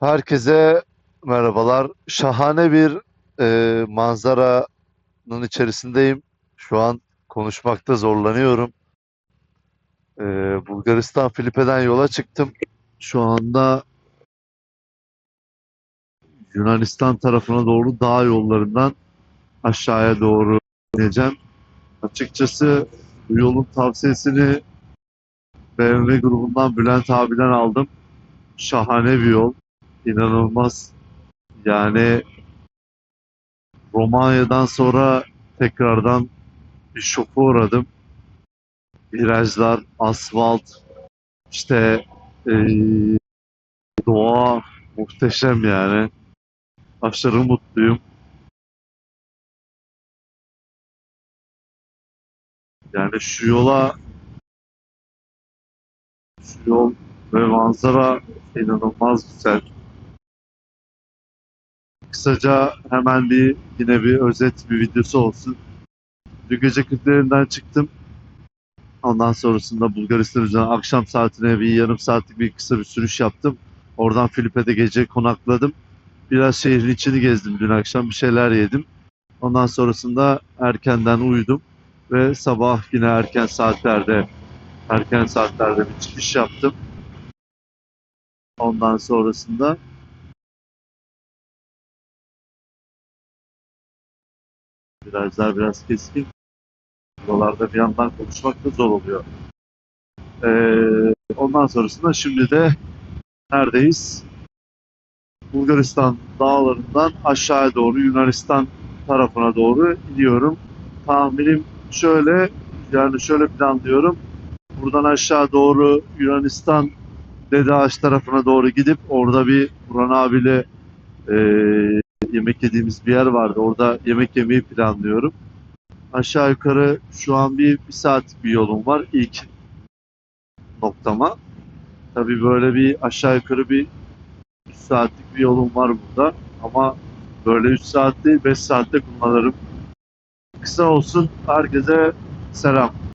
Herkese merhabalar. Şahane bir e, manzaranın içerisindeyim. Şu an konuşmakta zorlanıyorum. E, Bulgaristan Filipe'den yola çıktım. Şu anda Yunanistan tarafına doğru dağ yollarından aşağıya doğru ineceğim. Açıkçası bu yolun tavsiyesini BMW grubundan Bülent abiden aldım. Şahane bir yol. İnanılmaz. Yani Romanya'dan sonra tekrardan bir şoka uğradım. Virajlar, asfalt, işte eee, doğa muhteşem yani. Aşırı mutluyum. Yani şu yola şu yol ve manzara inanılmaz güzel. Kısaca hemen bir yine bir özet bir videosu olsun. Dün gece Kırklareli'nden çıktım. Ondan sonrasında Bulgaristan üzerinden akşam saatine bir yarım saatlik bir kısa bir sürüş yaptım. Oradan Filipe'de gece konakladım. Biraz şehrin içini gezdim dün akşam bir şeyler yedim. Ondan sonrasında erkenden uyudum ve sabah yine erken saatlerde erken saatlerde bir çıkış yaptım. Ondan sonrasında virajlar biraz keskin. Buralarda bir yandan konuşmak da zor oluyor. Ee, ondan sonrasında şimdi de neredeyiz? Bulgaristan dağlarından aşağıya doğru Yunanistan tarafına doğru iniyorum. Tahminim şöyle yani şöyle planlıyorum. Buradan aşağı doğru Yunanistan Dede Ağaç tarafına doğru gidip orada bir Buran abiyle eee, yemek yediğimiz bir yer vardı. Orada yemek yemeyi planlıyorum. Aşağı yukarı şu an bir, bir saatlik bir yolum var ilk noktama. Tabii böyle bir aşağı yukarı bir 3 saatlik bir yolum var burada. Ama böyle 3 saat değil 5 saatte kullanırım. Kısa olsun. Herkese selam.